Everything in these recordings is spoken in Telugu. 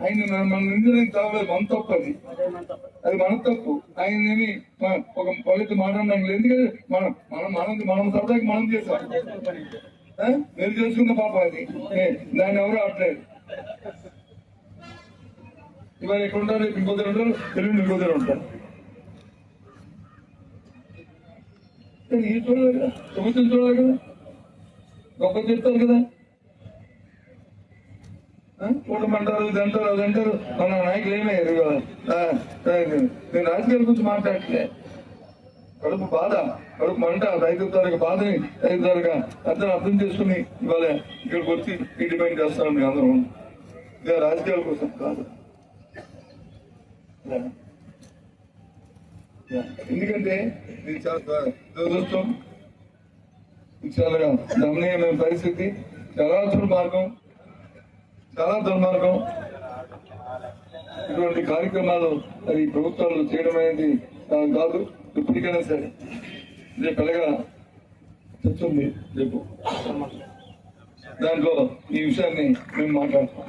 ఆయన మనం మన నిందడానికి మన తప్పు అది. అది మన తప్పు. ఆయన ఒక పవిత్ర మాట్లాడడానికి లేదు ఎందుకంటే మనం మనం మనం మనం సరదాకి మనం చేసాం మీరు చేసుకున్న పాప అది. ఏ, దాన్ని ఎవరు ఆడలేదు? ఇవాళ ఎక్కడ ఉంటారు? ఇంకో దగ్గర ఉంటారు? ఎల్లుండి ఇంకో దగ్గర ఉంటారు. ఈ చూడాలి కదా? ప్రభుత్వం చూడాలి కదా? గొప్ప చెప్తారు కదా? ఆ? మంటారు ఇది అంటారు అది అంటారు. మన నాయకులు ఏమయ్యారు ఇవాళ? నేను రాజకీయాల గురించి మాట్లాడలే కడుపు బాధ కడుపు మంట రైతు తాలూకా బాధని రైతు తాలూకా అర్థం అర్థం చేసుకుని ఇవాళ ఇక్కడికి వచ్చి ఈ డిపెండ్ చేస్తాను మీ అందరం ఇక రాజకీయాల కోసం కాదు. ఎందుకంటే ఇది చాలా దురదృష్టం. చాలా గమనీయమైన పరిస్థితి. చాలా మార్గం చాలా దుర్మార్గం ఇటువంటి కార్యక్రమాలు అది ప్రభుత్వాలు చేయడం అనేది కాదు ఇప్పటికైనా సరే. రేపు ఎలాగా చర్చ రేపు. దాంట్లో ఈ విషయాన్ని మేము మాట్లాడతాం.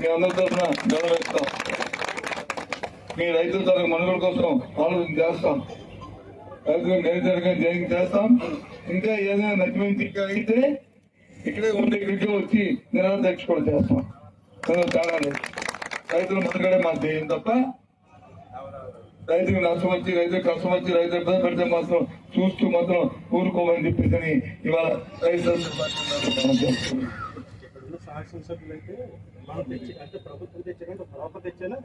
మీ అందరి తరఫున గౌరవిస్తాం మీ రైతుల తరఫు మనుగడ కోసం ఆలోచన చేస్తాం. రైతులు నిరుద్యోగం జయం చేస్తాం. ఇంకా ఏదైనా నచ్చమైన అయితే ఇక్కడే ఉండి ఇక్కడికి వచ్చి నిరాశ దీక్ష కూడా చేస్తాం చాలా లేదు. రైతుల మనుగడే మా ధ్యేయం తప్ప రైతులకు నష్టం వచ్చి రైతులకు కష్టం వచ్చి రైతు ఇబ్బంది పెడితే మాత్రం చూస్తూ మాత్రం ఊరుకోమని చెప్పేసి ఇవాళ రైతు ప్రభుత్వం తెచ్చారంటే ప్రాపర్ తెచ్చాను?